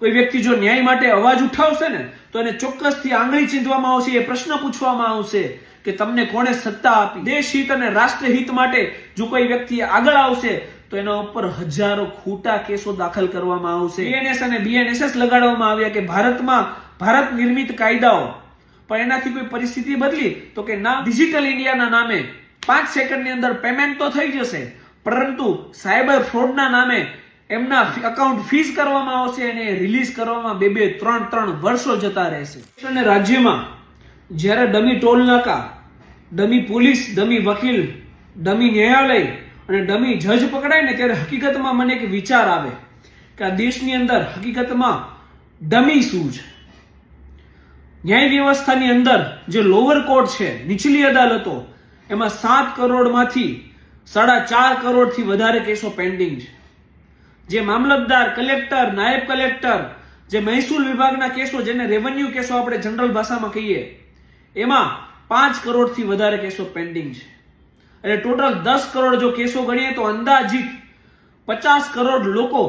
કોઈ વ્યક્તિ જો ન્યાય માટે અવાજ ઉઠાવશે ને, તો એને ચોક્કસથી આંગળી ચીંધવામાં આવશે, એ પ્રશ્ન પૂછવામાં આવશે કે તમને કોણે સત્તા આપી? દેશ હિત અને રાષ્ટ્રહિત માટે જો કોઈ વ્યક્તિ આગળ આવશે, તો એના ઉપર હજારો ખોટા કેસો દાખલ કરવામાં આવશે. બીએનએસ અને બીએનએસએસ લગાડવામાં આવ્યા કે ભારતમાં ભારત નિર્મિત કાયદાઓ, પણ એનાથી કોઈ પરિસ્થિતિ બદલી તો કે ના ડિજિટલ ઇન્ડિયાના નામે પાંચ સેકન્ડની અંદર પેમેન્ટ તો થઈ જશે, પરંતુ સાયબર ફ્રોડના નામે એમના અકાઉન્ટ ફીઝ કરવામાં આવશે અને રિલીઝ કરવામાં બે બે ત્રણ ત્રણ વર્ષો જતા રહેશે. અને રાજ્યમાં જ્યારે ડમી ટોલ નાકા, ડમી પોલીસ, ડમી વકીલ, ડમી ન્યાયાલય અને ડમી જજ પકડાય ને ત્યારે હકીકતમાં મને એક વિચાર આવે કે આ દેશની અંદર હકીકતમાં ડમી શું છે? ન્યાય વ્યવસ્થાની અંદર જે લોઅર કોર્ટ છે, નીચલી અદાલતો, એમાં સાત કરોડમાંથી સાડા ચાર કરોડથી વધારે કેસો પેન્ડિંગ છે. જે મામલતદાર, કલેક્ટર, નાયબ કલેક્ટર, જે મહેસૂલ વિભાગના કેસો, જેને રેવન્યુ કેસો આપણે જનરલ ભાષામાં કહીએ, એમાં પાંચ કરોડથી વધારે કેસો પેન્ડિંગ છે. એટલે ટોટલ દસ કરોડ જો કેસો ગણીએ તો અંદાજિત પચાસ કરોડ લોકો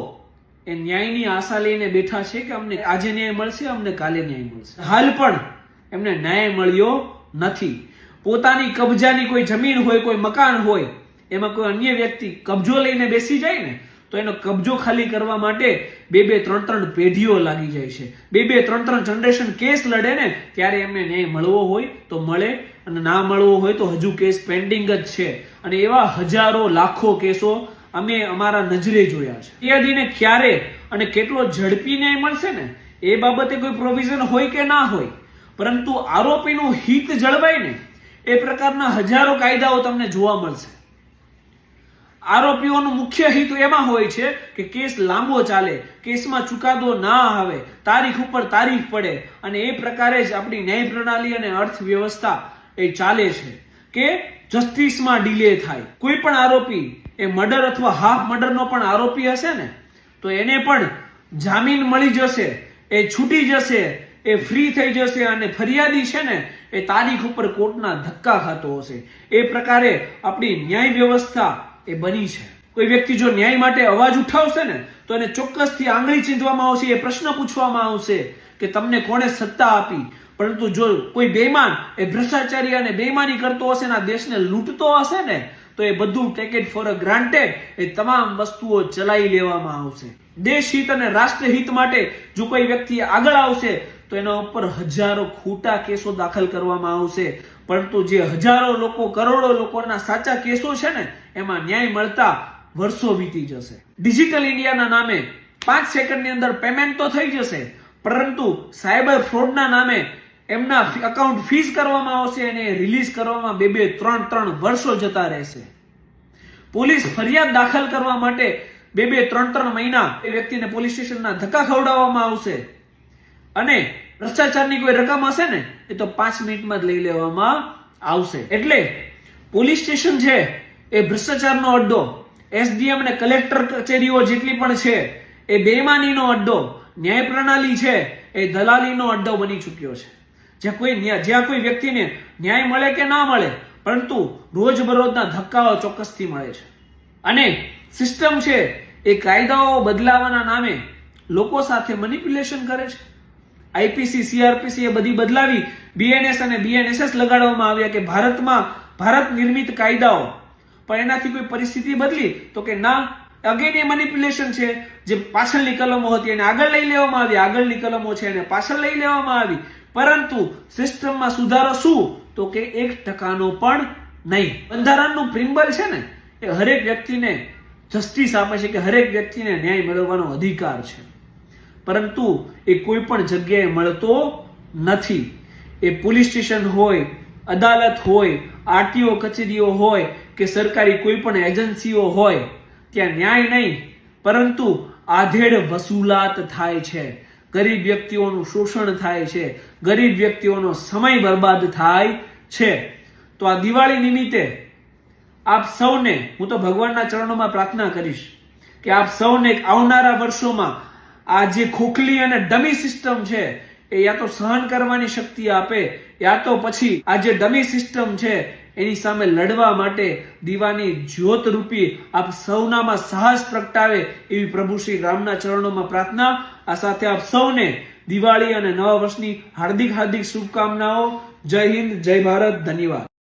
એ ન્યાયની આશા લઈને બેઠા છે કે અમને આજે ન્યાય મળશે, અમને કાલે ન્યાય મળશે. હાલ પણ એમને ન્યાય મળ્યો નથી. પોતાની કબજાની કોઈ જમીન હોય, કોઈ મકાન હોય, એમાં કોઈ અન્ય વ્યક્તિ કબજો લઈને બેસી જાય ને તો એનો કબજો ખાલી કરવા માટે બે બે ત્રણ ત્રણ પેઢીઓ લાગી જાય છે. બે બે ત્રણ ત્રણ જનરેશન કેસ લડે ને, ત્યારે એમને ન્યાય મળવો હોય તો મળે, અને ના મળવો હોય તો હજુ કેસ પેન્ડિંગ જ છે. અને એવા હજારો, લાખો કેસો અમે અમારા નજરે જોયા છે. ફરિયાદીને ક્યારે અને કેટલો ઝડપી ન્યાય મળશે ને, એ બાબતે કોઈ પ્રોવિઝન હોય કે ના હોય, પરંતુ આરોપીનું હિત જળવાય ને, એ પ્રકારના હજારો કાયદાઓ તમને જોવા મળશે. આરોપીઓનું મુખ્ય હિત એમાં હોય છે કે કેસ લાંબો ચાલે, કેસમાં ચુકાદો ના આવે, તારીખ ઉપર તારીખ પડે અને એ પ્રકારે જ આપણી ન્યાય પ્રણાલી અને અર્થવ્યવસ્થા એ ચાલે છે કે જસ્ટિસમાં ડિલે થાય. કોઈ પણ આરોપી એ મર્ડર અથવા હાફ મર્ડરનો પણ આરોપી હશે ને, તો એને પણ જામીન મળી જશે, એ છૂટી જશે, એ ફ્રી થઈ જશે અને ફરિયાદી છે ને, એ તારીખ ઉપર કોર્ટના ધક્કા ખાતો હશે. એ પ્રકારે આપણી ન્યાય વ્યવસ્થા એ બની છે. કોઈ વ્યક્તિ જો ન્યાય માટે અવાજ ઉઠાવશે ને, તો એને ચોક્કસથી આંગળી ચીંધવામાં આવશે, એ પ્રશ્ન પૂછવામાં આવશે કે તમને કોણે સત્તા આપી? પરંતુ જો કોઈ બેમાન એ ભ્રષ્ટાચારી અને બેમાની કરતો હશે ને દેશને લૂંટતો હશે ને, તો એ બધું ટેકેટ ફોર અ ગ્રાન્ટેડ એ તમામ વસ્તુઓ ચલાવી લેવામાં આવશે. દેશ હિત અને રાષ્ટ્રહિત માટે જો કોઈ વ્યક્તિ આગળ આવશે તો એના ઉપર હજારો ખોટા કેસો દાખલ કરવામાં આવશે. પરંતુ જે હજારો લોકો, કરોડો લોકોના સાચા કેસો છે ને, એમાં ન્યાય મળતા વર્ષો વીતી જશે. ડિજિટલ ઇન્ડિયાના નામે પાંચ સેકન્ડની અંદર પેમેન્ટ તો થઈ જશે, પરંતુ સાયબર ફ્રોડના નામે એમના અકાઉન્ટ ફીઝ કરવામાં આવશે અને રિલીઝ કરવામાં બે બે ત્રણ ત્રણ વર્ષો જતા રહેશે. પોલીસ ફરિયાદ દાખલ કરવા માટે બે બે ત્રણ ત્રણ મહિના એ વ્યક્તિને પોલીસ સ્ટેશનના ધક્કા ખવડાવવામાં આવશે. અને ભ્રષ્ટાચારની કોઈ રકમ હશે ને, એ તો પાંચ મિનિટમાં જ લઈ લેવામાં આવશે. એટલે પોલીસ સ્ટેશન છે, એ ભ્રષ્ટાચારનો અડ્ડો. એસડીએમ અને કલેક્ટર કચેરીઓ જેટલી પણ છે, એ બેમાનીનો અડ્ડો. ન્યાય પ્રણાલી છે, એ દલાલીનો અડ્ડો બની ચૂક્યો છે. જ્યાં કોઈ જ્યાં કોઈ વ્યક્તિને ન્યાય મળે કે ના મળે, પરંતુ રોજબરોજના ધક્કાઓ ચોક્કસથી મળે છે. અને સિસ્ટમ છે, એ કાયદાઓ બદલાવાના નામે લોકો સાથે મેનિપ્યુલેશન કરે છે. આઈપીસી, સીઆરપીસી એ બધી બદલાવી બીએનએસ અને બીએનએસએસ લગાડવામાં આવ્યા કે ભારતમાં ભારત નિર્મિત કાયદાઓ. પણ એનાથી કોઈ પરિસ્થિતિ બદલી તો કે ના અગેન એ મેનિપ્યુલેશન છે જે પાછળની કલમો હતી એને આગળ લઈ લેવામાં આવી, આગળની કલમો છે એને પાછળ લઈ લેવામાં આવી. પરંતુ સિસ્ટમમાં સુધારો શું? તો કે એક ટકાનો પણ નહીં. બંધારણનું પ્રિમ્બલ છે ને, એ હરેક વ્યક્તિને જસ્ટિસ આપે છે કે હરેક વ્યક્તિને ન્યાય મેળવવાનો અધિકાર છે. પરંતુ એ કોઈ પણ જગ્યાએ મળતો નથી. એ પોલીસ સ્ટેશન હોય, અદાલત હોય, આરટીઓ કચેરીઓ હોય કે સરકારી કોઈ પણ એજન્સીઓ હોય, ત્યાં ન્યાય નહીં, પરંતુ આધેડ વસૂલાત થાય છે. ગરીબ વ્યક્તિઓનું શોષણ થાય છે. ગરીબ વ્યક્તિઓનો સમય બરબાદ થાય છે. તો આ દિવાળી નિમિત્તે આપ સૌને, હું તો ભગવાનના ચરણોમાં પ્રાર્થના કરીશ કે આપ સૌને આવનારા વર્ષોમાં આ જે ખોખલી અને ડમી સિસ્ટમ છે, એ યા તો સહન કરવાની શક્તિ આપે, યા તો પછી આ જે ડમી સિસ્ટમ છે, એની સામે લડવા માટે દીવાની જ્યોત રૂપી આપ સૌનામાં સાહસ પ્રગટાવે એવી પ્રભુ શ્રી રામના ચરણોમાં પ્રાર્થના. આ સાથે આપ સૌને દિવાળી અને નવા વર્ષની હાર્દિક હાર્દિક શુભકામનાઓ. જય હિન્દ, જય ભારત, ધન્યવાદ.